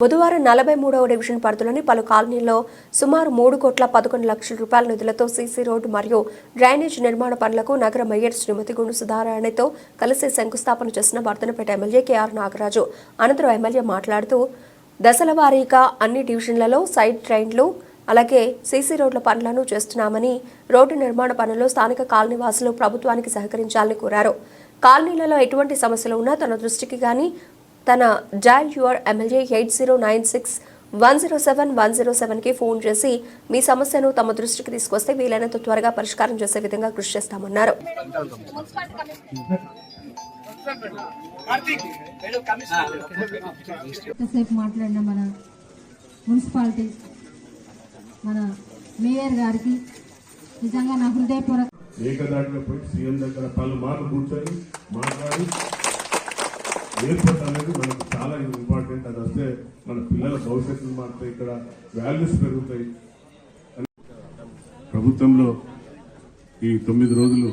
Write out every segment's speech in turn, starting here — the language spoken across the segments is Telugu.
బుధవారం నలభై మూడవ డివిజన్ పరిధిలోని పలు కాలనీల్లో సుమారు మూడు కోట్ల పదకొండు లక్షల రూపాయల నిధులతో సీసీ రోడ్డు మరియు డ్రైనేజ్ నిర్మాణ పనులకు నగర మేయర్ శ్రీమతి గుండు సుధారాణితో కలిసి శంకుస్థాపన చేసిన వర్ధనపేట ఎమ్మెల్యే కేఆర్ నాగరాజు. అనంతరం ఎమ్మెల్యే మాట్లాడుతూ దశల వారీగా అన్ని డివిజన్లలో సైడ్ ట్రైన్లు అలాగే సీసీ రోడ్ల పనులను చేస్తున్నామని రోడ్డు నిర్మాణ పనుల్లో స్థానిక కాలనీవాసులు ప్రభుత్వానికి సహకరించాలని కోరారు. కాలనీలలో ఎటువంటి సమస్యలు ఉన్నా తన దృష్టికి గాని తన dial your MLA eight zero nine six one zero seven one zero సెవెన్కి ఫోన్ చేసి మీ సమస్యను తమ దృష్టికి తీసుకొస్తే వీలైనంత త్వరగా పరిష్కారం చేసే విధంగా కృషి చేస్తామన్నారు. ఎంతసేపు మాట్లాడిన మన మున్సిపాలిటీ మన మేయర్ గారికి నిజంగా నా హృదయపూర్వక ఏకదాటిలో పోయి సీఎం దగ్గర పలుమార్లు కూర్చొని మాట్లాడి ఏర్పాటు అనేది మనకు చాలా ఇంపార్టెంట్. అది వస్తే మన పిల్లల భవిష్యత్తులు మారుతాయి ఇక్కడ వాల్యూస్ పెరుగుతాయి. ప్రభుత్వంలో ఈ తొమ్మిది రోజులు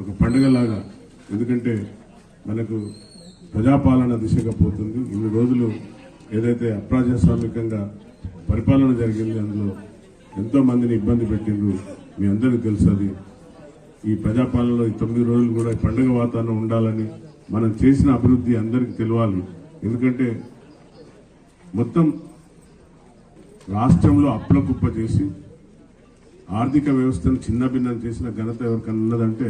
ఒక పండుగలాగా ఎందుకంటే మనకు ప్రజాపాలన దిశగా పోతుంది. ఇన్ని రోజులు ఏదైతే అప్రజాస్వామికంగా పరిపాలన జరిగింది అందులో ఎంతో మందిని ఇబ్బంది పెట్టిండ్రు. మీ అందరికీ తెలుసు అది. ఈ ప్రజాపాలనలో ఈ తొమ్మిది రోజులు కూడా ఈ పండుగ వాతావరణం ఉండాలని మనం చేసిన అభివృద్ధి అందరికీ తెలియాలి ఎందుకంటే మొత్తం రాష్ట్రంలో అప్పుల కుప్ప చేసి ఆర్థిక వ్యవస్థను చిన్నభిన్నం చేసిన ఘనత ఎవరికన్నా ఉన్నదంటే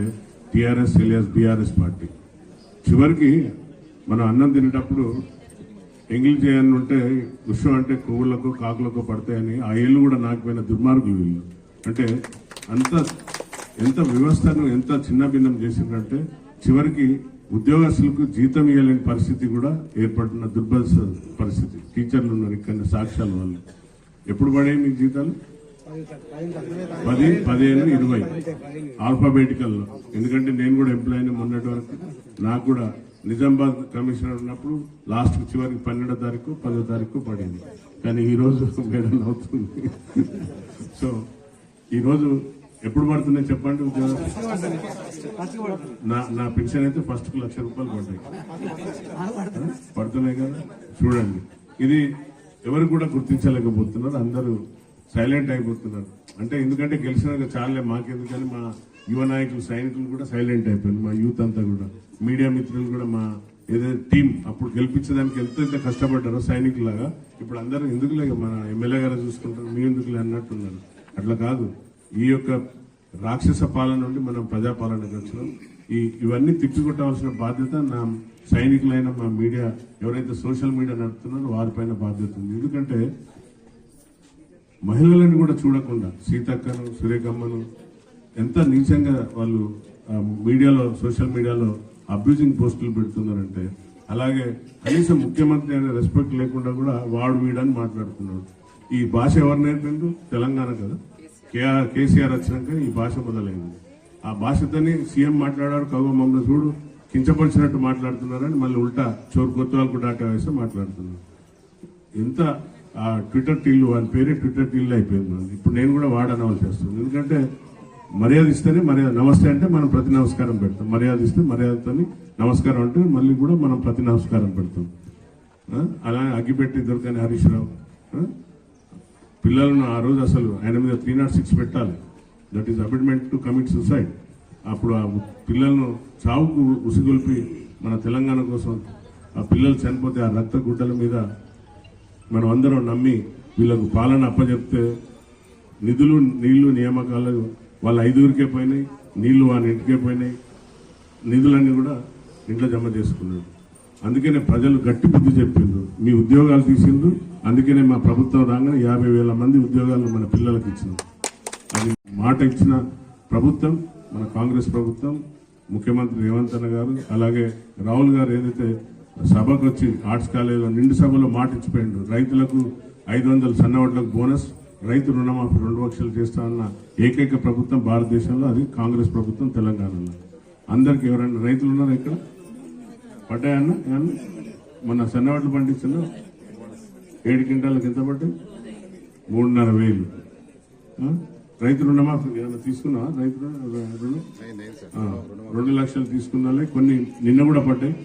టీఆర్ఎస్ ఎలియాస్ బీఆర్ఎస్ పార్టీ. చివరికి మనం అన్నం తినేటప్పుడు ఎంగిల్ చేయని ఉంటే విషయం అంటే కొవ్వులకు కాకులకు పడతాయని ఆ ఏళ్ళు కూడా నాకుపోయిన దుర్మార్గులు వీళ్ళు. అంటే అంత ఎంత వ్యవస్థను ఎంత చిన్నభిన్నం చేసిందంటే చివరికి ఉద్యోగస్తులకు జీతం ఇవ్వలేని పరిస్థితి కూడా ఏర్పడిన దుర్భర పరిస్థితి. టీచర్లు ఉన్నారు ఇక్కడ సాక్ష్యాల వల్ల ఎప్పుడు పడాయి మీకు జీతాలు? పది పదిహేను ఇరవై. ఆల్ఫాబెటికల్లో. ఎందుకంటే నేను కూడా ఎంప్లాయీని మొన్నటి వరకు నాకు కూడా నిజామాబాద్ కమిషనర్ ఉన్నప్పుడు లాస్ట్ చివరికి పన్నెండో తారీఖు పదో తారీఖు పడింది. కానీ ఈరోజు మేడం అవుతుంది. సో ఈరోజు ఎప్పుడు పడుతున్నాయి చెప్పండి నా నా పెన్షన్ అయితే ఫస్ట్ లక్ష రూపాయలు పడ్డాయి. పడుతున్నాయి కదా? చూడండి. ఇది ఎవరు కూడా గుర్తించలేకపోతున్నారు అందరూ సైలెంట్ అయిపోతున్నారు. అంటే ఎందుకంటే గెలిచినాక చాలే మాకెందుకని మా యువ నాయకులు సైనికులు కూడా సైలెంట్ అయిపోయింది మా యూత్ అంతా కూడా. మీడియా మిత్రులు కూడా మా ఏదైతే టీం అప్పుడు గెలిపించడానికి ఎంత ఎంత కష్టపడ్డారో సైనికులాగా ఇప్పుడు అందరూ ఎందుకులే మన ఎమ్మెల్యే గారు చూసుకుంటారు మీ ఎందుకులే అన్నట్టున్నారు. అట్లా కాదు. ఈ యొక్క రాక్షస పాలన నుండి మనం ప్రజాపాలనకి వచ్చినాం ఈ ఇవన్నీ తిప్పికొట్టవలసిన బాధ్యత నా సైనికులైన మా మీడియా ఎవరైతే సోషల్ మీడియా నడుపుతున్నారో వారిపైన బాధ్యత ఉంది. ఎందుకంటే మహిళలను కూడా చూడకుండా సీతక్కను సురేఖమ్మను ఎంత నీచంగా వాళ్ళు మీడియాలో సోషల్ మీడియాలో అబ్యూజింగ్ పోస్టులు పెడుతున్నారంటే అలాగే కనీసం ముఖ్యమంత్రి అనే రెస్పెక్ట్ లేకుండా కూడా వాడు వీడని మాట్లాడుతున్నాడు. ఈ భాష ఎవరు నేర్పిండు? తెలంగాణ కదా. కేఆర్ కేసీఆర్ వచ్చినాక ఈ భాష మొదలైంది. ఆ భాషతోనే సీఎం మాట్లాడారు కవ్వ మమ్మల్ని చూడు కించపరిచినట్టు మాట్లాడుతున్నారని మళ్ళీ ఉల్టా చోరు కొత్తవాళ్ళకు డాటా వేసి మాట్లాడుతున్నారు. ఎంత ఆ ట్విట్టర్ టిల్లు వాని పేరే ట్విట్టర్ టీల్ అయిపోయింది ఇప్పుడు నేను కూడా వాడనవలసి వస్తుంది ఎందుకంటే మర్యాద ఇస్తేనే మర్యాద. నమస్తే అంటే మనం ప్రతి నమస్కారం పెడతాం. మర్యాద ఇస్తే మర్యాదతో నమస్కారం అంటే మళ్ళీ కూడా మనం ప్రతి నమస్కారం పెడతాం. అలానే అగ్గిపెట్టి దొరకని హరీష్ రావు. పిల్లలను ఆ రోజు అసలు ఆయన మీద త్రీ నాట్ సిక్స్ పెట్టాలి. That is abetment to commit suicide అప్పుడు ఆ పిల్లలను చావుకు ఉసిగొల్పి మన తెలంగాణ కోసం ఆ పిల్లలు చనిపోతే ఆ రక్త గుడ్డల మీద మనం అందరం నమ్మి వీళ్ళకు పాలన అప్పచెప్తే నిధులు నీళ్ళు నియామకాలు వాళ్ళ ఐదుగురికే పోయినాయి నీళ్ళు వాళ్ళ ఇంటికే పోయినాయి నిధులన్నీ కూడా ఇంట్లో జమ చేసుకున్నాడు అందుకనే ప్రజలు గట్టి బుద్ధి చెప్పిండ్రు. మీ ఉద్యోగాలు తీసిండ్రు. అందుకనే మా ప్రభుత్వం రాగానే యాభై వేల మంది ఉద్యోగాలు మన పిల్లలకు ఇచ్చినాం. అది మాట ఇచ్చిన ప్రభుత్వం మన కాంగ్రెస్ ప్రభుత్వం ముఖ్యమంత్రి రేవంత్ అన్న గారు అలాగే రాహుల్ గారు ఏదైతే సభకు వచ్చి ఆర్ట్స్ కాలేజీలో నిండు సభలో మాట ఇచ్చిపోయిండు రైతులకు ఐదు వందల సన్నవడ్లకు బోనస్ రైతు రుణమాఫీ రెండు లక్షలు చేస్తామన్న ఏకైక ప్రభుత్వం భారతదేశంలో అది కాంగ్రెస్ ప్రభుత్వం తెలంగాణలో. అందరికి ఎవరైనా రైతులు ఉన్నారా ఇక్కడ? పడ్డాయన్న ఏమన్నా మొన్న సన్నవడ్లు పండించిన ఏడు క్వింటాలకు ఎంత పడ్డాయి? మూడున్నర వేలు? రైతు రుణమాఫీ ఏమైనా తీసుకున్నావా? రైతు రుణ- రెండు లక్షలు తీసుకున్నాలే. కొన్ని నిన్న కూడా పడ్డాయి.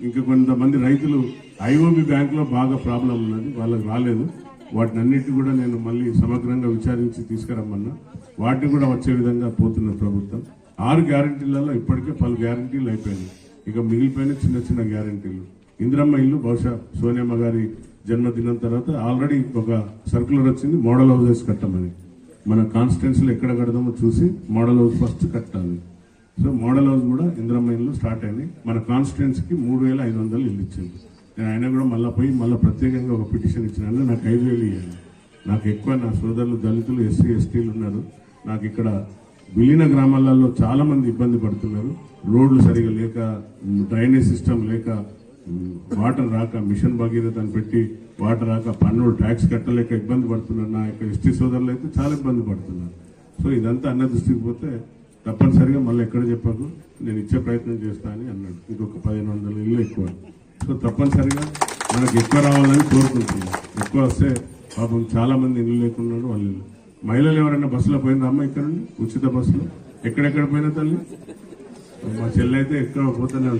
ఇంకా కొంతమంది రైతులు ఐఓబి బ్యాంకులో బాగా ప్రాబ్లం ఉన్నది. వాళ్ళకి రాలేదు. వాటిని అన్నిటి కూడా నేను మళ్ళీ సమగ్రంగా విచారించి తీసుకురమ్మన్నా. వాటిని కూడా వచ్చే విధంగా పోతున్న ప్రభుత్వం. ఆరు గ్యారంటీలలో ఇప్పటికే పలు గ్యారంటీలు అయిపోయినాయి. ఇక మిగిలిపోయిన చిన్న చిన్న గ్యారంటీలు. ఇందిరమ్మ ఇల్లు బహుశా సోనియమ్మ గారి జన్మదినం తర్వాత ఆల్రెడీ ఒక సర్కులర్ వచ్చింది మోడల్ హౌసెస్ కట్టమని. మన కాన్స్టిట్యున్సీలో ఎక్కడ కడదామో చూసి మోడల్ హౌస్ ఫస్ట్ కట్టాలి. సో మోడల్ హౌస్ కూడా ఇందిరమ్మ ఇల్లు స్టార్ట్ అయింది. మన కాన్స్టిట్యున్సీకి మూడు వేల ఐదు వందలు ఇల్లు ఇచ్చింది. నేను ఆయన కూడా మళ్ళీ పోయి మళ్ళీ ప్రత్యేకంగా ఒక పిటిషన్ ఇచ్చిన నాకు ఐదు వేలు ఇవ్వాలి నాకు ఎక్కువ నా సోదరులు దళితులు ఎస్సీ ఎస్టీలు ఉన్నారు. నాకు ఇక్కడ విలీన గ్రామాలలో చాలా మంది ఇబ్బంది పడుతున్నారు. రోడ్లు సరిగా లేక డ్రైనేజ్ సిస్టమ్ లేక వాటర్ రాక మిషన్ భగీరథ అని పెట్టి వాటర్ రాక పన్నులు ట్యాక్స్ కట్టలేక ఇబ్బంది పడుతున్నారు. నా యొక్క ఎస్టీ సోదరులు అయితే చాలా ఇబ్బంది పడుతున్నారు. సో ఇదంతా అన్న దృష్టికి పోతే తప్పనిసరిగా మళ్ళీ ఎక్కడ చెప్పకు నేను ఇచ్చే ప్రయత్నం చేస్తా అని అన్నాడు. ఇంకొక పదిహేను వందల ఇల్లు ఎక్కువ. సో తప్పనిసరిగా మనకు ఎక్కువ రావాలని కోరుకుంటున్నాను. ఎక్కువ వస్తే పాపం చాలా మంది ఇల్లు లేకున్నాడు వాళ్ళు మహిళలు ఎవరైనా బస్సులో పోయిందా అమ్మ ఇక్కడ ఉచిత బస్సులో? ఎక్కడెక్కడ పోయినా తల్లి? మా చెల్లె అయితే ఎక్కడ పోతూనే